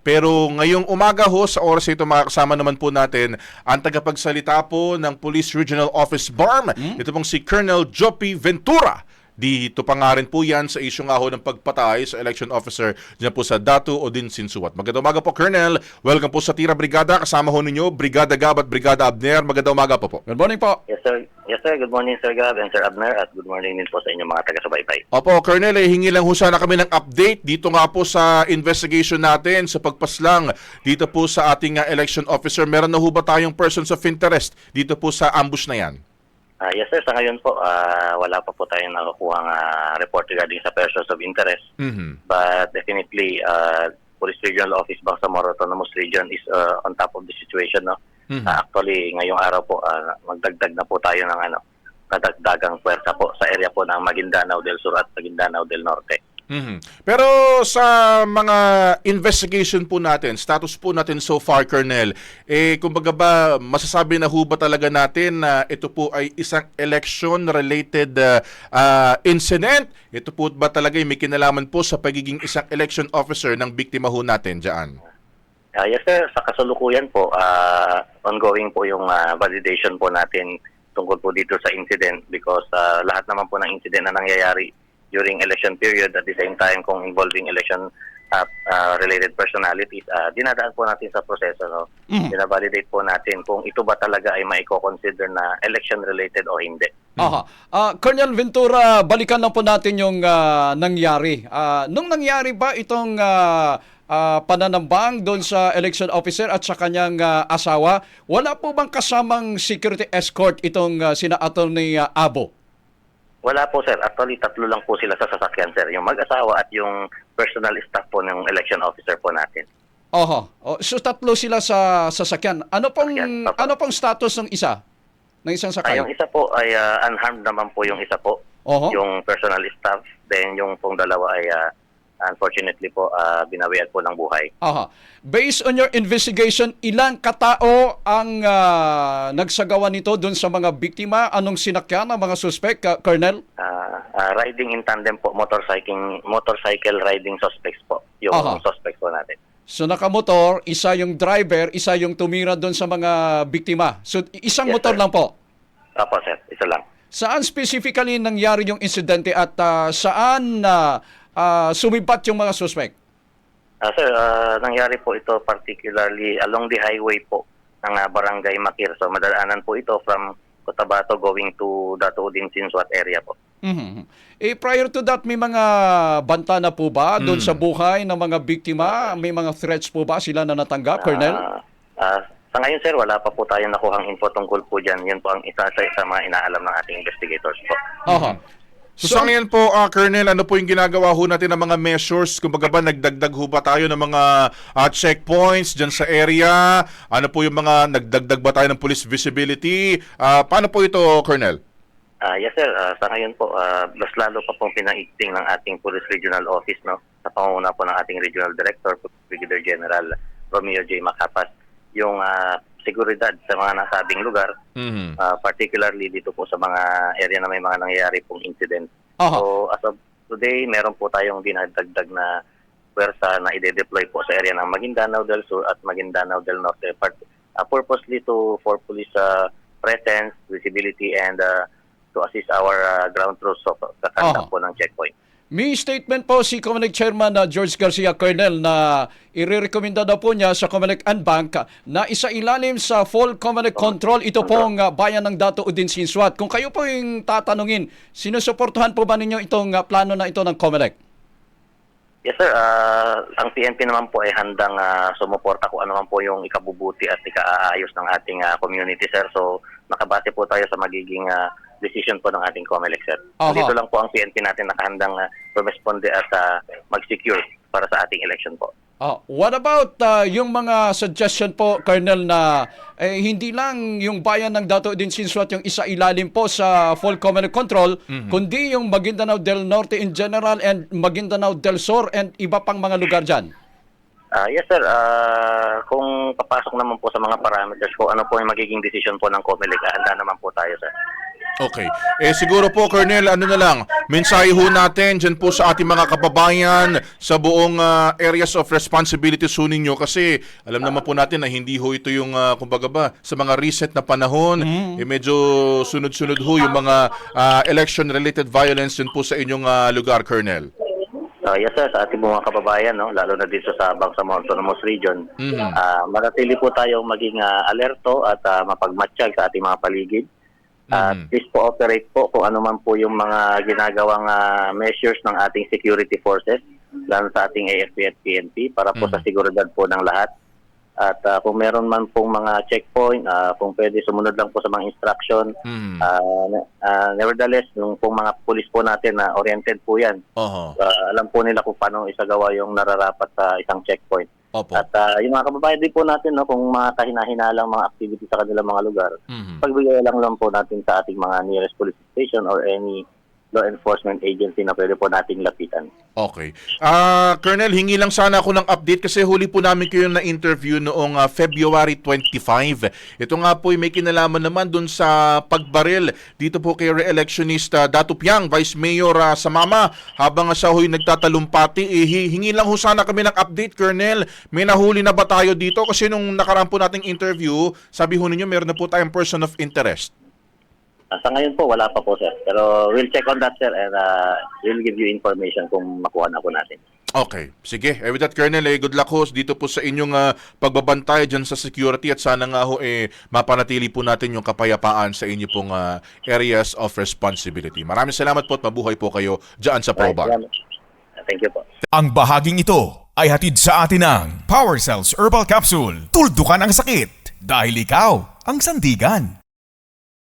Pero ngayong umaga ho, sa oras ito makakasama naman po natin ang tagapagsalita po ng Police Regional Office BARM. Ito pong si Colonel Joppy Ventura. Dito pa nga rin po yan sa isyu nga ho ng pagpatay sa election officer dyan po sa Datu Odin Sinsuat. Magandang umaga po, Colonel. Welcome po sa Tira Brigada. Kasama ho ninyo, Brigada Gab at Brigada Abner. Magandang umaga po po. Good morning po. Yes, sir. Yes, sir. Good morning, Sir Gab and Sir Abner. At good morning din po sa inyong mga taga-subaybay. Opo, Colonel, eh, hingi lang ho sana kami ng update dito nga po sa investigation natin sa pagpaslang dito po sa ating uh, election officer. Meron na ho ba tayong persons of interest dito po sa ambush na yan? Ah, yes, sir. Sa ngayon po, ah, wala pa po tayong nakukuha uh, report regarding sa persons of interest. Mhm. But definitely, uh, Police Regional Office Bangsamoro Autonomous Region is uh, on top of the situation. No? Mhm. Ah, actually, ngayong araw po, ah, magdagdag na po tayo ng ano, nadagdagang pwersa po sa area po ng Maguindanao del Sur at Maguindanao del Norte. Mhm. Pero sa mga investigation po natin, status po natin so far, Colonel, eh, kumbaga ba, masasabi na ho ba talaga natin na ito po ay isang election-related uh, uh, incident? Ito po ba talaga may kinalaman po sa pagiging isang election officer ng biktima ho natin dyan? Ah, yes sir, sa kasalukuyan po, ah, ongoing po yung ah, validation po natin tungkol po dito sa incident because ah, lahat naman po ng incident na nangyayari during election period at the same time kung involving election ah, ah, related personalities, ah, dinadaan po natin sa proseso. No? Mhm. Dinavalidate po natin kung ito ba talaga ay maiko-consider na election related o hindi. Aha. Ah, Colonel Ventura, balikan lang po natin yung ah, nangyari. Ah, nung nangyari ba itong ah, ah, pananambang doon sa election officer at sa kanyang ah, asawa, wala po bang kasamang security escort itong ah, sina Attorney ah, Abo? Wala po sir, actually tatlo lang po sila sa sasakyan sir, yung mag-asawa at yung personal staff po ng election officer po natin. Oho. Oh, so tatlo sila sa sasakyan. Ano pong Sasakyan, papa. ano pong status ng isa? Ng isang sakay? yung isa po ay ah, unharmed naman po yung isa po. Oho. Yung personal staff. Then yung pong dalawa ay ah, unfortunately po ah, binawian po ng buhay. Aha. Based on your investigation, ilang katao ang ah, nagsagawa nito doon sa mga biktima? Anong sinakyan ng mga suspect, Ka- Colonel? Ah, ah, riding in tandem po, motorcycling, motorcycle riding suspects po. Yung Aha. suspects po natin. So nakamotor, isa yung driver, isa yung tumira doon sa mga biktima. So isang Yes, motor sir. lang po. Opo sir, isa lang. Saan specifically nangyari yung insidente at ah, saan na sumibat yung mga suspect? Ah, sir, ah, nangyari po ito particularly along the highway po ng ah, Barangay Makir. So madalaanan po ito from Cotabato going to Dato Udin Sinsuat area po. Mhm. Eh prior to that may mga banta na po ba doon sa buhay ng mga biktima? May mga threats po ba sila na natanggap, Colonel? Ah, ah, sa ngayon sir, wala pa po tayong nakuhang info tungkol po dyan. Yan po ang isa sa, sa mga inaalam ng ating investigators po. Aha. So, sa ngayon po, ah, Colonel, ano po yung ginagawa ho natin ng mga measures? Kumbaga ba, nagdagdag ho ba tayo ng mga ah, checkpoints dyan sa area? Ano po yung mga, nagdagdag ba tayo ng police visibility? Ah, paano po ito, Colonel? Ah, yes sir, Ah, sa ngayon po, ah, mas lalo pa pong pinaigting ng ating Police Regional Office no, sa pangunguna po ng ating Regional Director, Brigadier General Romeo J. Macapas, yung ah, seguridad sa mga nasabing lugar, Mhm. ah, particularly dito po sa mga area na may mga nangyayari pong incident. Aha. So as of today, meron po tayong dinadagdag na pwersa na ide-deploy po sa area ng Maguindanao del Sur at Maguindanao del Norte part, uh, purposely to for police uh, presence, visibility and uh, to assist our uh, ground troops sa kakanta Aha. po ng checkpoint. May statement po si Comelec Chairman na George Garcia Colonel na irerekomenda daw po niya sa Comelec and Bank na isa ilalim sa full Comelec control ito pong ah, bayan ng Dato Udin Sinswat. Kung kayo po yung tatanungin, sinusuportuhan po ba ninyo itong ah, plano na ito ng Comelec? Yes sir, Ah, ang PNP naman po ay handang ah, sumuporta kung ano man po yung ikabubuti at ikaaayos ng ating ah, community sir. So nakabase po tayo sa magiging ah, decision po ng ating COMELEC sir. Aha. Dito lang po ang PNP natin nakahandang uh, rumesponde at ah, mag-secure para sa ating election po. Ah, what about ah, yung mga suggestion po, Colonel, na eh, hindi lang yung bayan ng Dato Udin Sinswat yung isa ilalim po sa full command control, kundi yung Maguindanao del Norte in general and Maguindanao del Sur and iba pang mga lugar dyan? Ah, yes sir, Ah, kung papasok naman po sa mga parameters ko, ano po yung magiging decision po ng COMELEC, handa naman po tayo sir. Okay. Eh siguro po, Colonel, ano na lang, mensahe ho natin dyan po sa ating mga kababayan sa buong ah, areas of responsibilities ho ninyo kasi alam naman po natin na hindi ho ito yung, ah, kumbaga ba, sa mga recent na panahon, eh medyo sunod-sunod ho yung mga ah, election-related violence dyan po sa inyong ah, lugar, Colonel. Uh, yes sir, sa ating mga kababayan, no, lalo na dito sa Bangsamoro Autonomous Region, Mhm. ah, manatili po tayong maging ah, alerto at uh, mapagmatsyag sa ating mga paligid. At Mhm. please cooperate po kung ano man po yung mga ginagawang ah, measures ng ating security forces, lalo sa ating AFP at PNP, para po Mhm. sa seguridad po ng lahat. At ah, kung meron man pong mga checkpoint, ah, kung pwede sumunod lang po sa mga instruction. Ah, ne- ah, nevertheless, yung pong mga pulis po natin na oriented po yan, Oho. Ah, alam po nila kung paano isagawa yung nararapat sa isang checkpoint. Opo. At ah, yung mga kababayan din po natin, no, kung mga kahina-hinalang mga activity sa kanilang mga lugar, Mhm. pagbigay lang lang po natin sa ating mga nearest police station or any law enforcement agency na pwede po nating lapitan. Okay. Ah, Colonel, hingi lang sana ako ng update kasi huli po namin kayo na interview noong ah, February 25. Ito nga po ay may kinalaman naman dun sa pagbaril dito po kay re-electionist ah, Datu Piang, Vice Mayor ah, Samama. Habang siya ho'y nagtatalumpati, eh, hi- hingi lang ho sana kami ng update, Colonel. May nahuli na ba tayo dito? Kasi nung nakaraan po nating interview, sabi ho ninyo meron na po tayong person of interest. Ah, sa ngayon po, wala pa po, sir. Pero we'll check on that, sir, and ah, we'll give you information kung makuha na po natin. Okay. Sige. Eh, with that, Colonel, eh, good luck ho dito po sa inyong ah, pagbabantay dyan sa security at sana nga ho eh, mapanatili po natin yung kapayapaan sa inyo pong ah, areas of responsibility. Maraming salamat po at mabuhay po kayo dyan sa Right, Probar. Ah, Thank you po. Ang bahaging ito ay hatid sa atin ng Power Cells Herbal Capsule. Tuldukan ang sakit dahil ikaw ang sandigan.